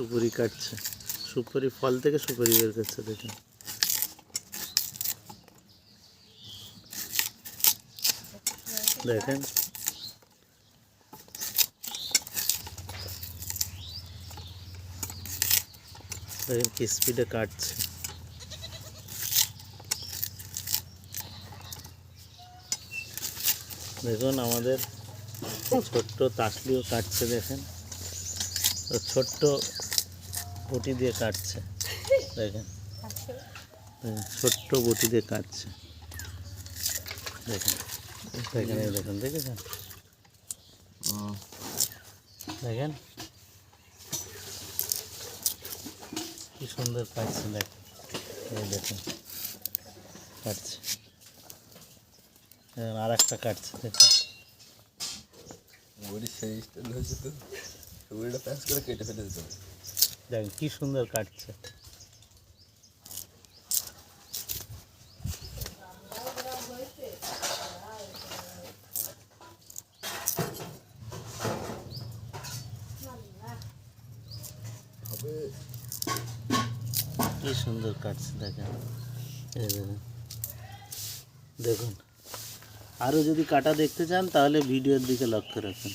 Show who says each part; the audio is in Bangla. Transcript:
Speaker 1: সুপুরি কাটছে। সুপুরি ফল থেকে সুপুরি বের করছে দেখুন দেখেন। দেখেন কি স্পিডে কাটছে। দেখুন আমাদের ছোট্ট তাসলিও কাটছে, দেখেন। ও ছোট্ট বটি দিয়ে কাটছে। দেখেন। ছোট্ট বটি দিয়ে কাটছে। দেখেন। দেখেন দেখেন, দেখেছেন? দেখেন। কি সুন্দর কাটছে, দেখেন। এই দেখেন। কাটছে। আর একটা কাটছে, দেখুন।
Speaker 2: বড়ি সেই স্টাইল হয়েছে তো। বড়িটা প্যাঁচ করে কেটে ফেলে দিতে হবে
Speaker 1: দেখেন কি সুন্দর কাটছে
Speaker 2: হবে
Speaker 1: কি সুন্দর কাটছে দেখেন এই দেখুন দেখুন আরও যদি কাটা দেখতে চান তাহলে ভিডিওর দিকে লক্ষ্য রাখুন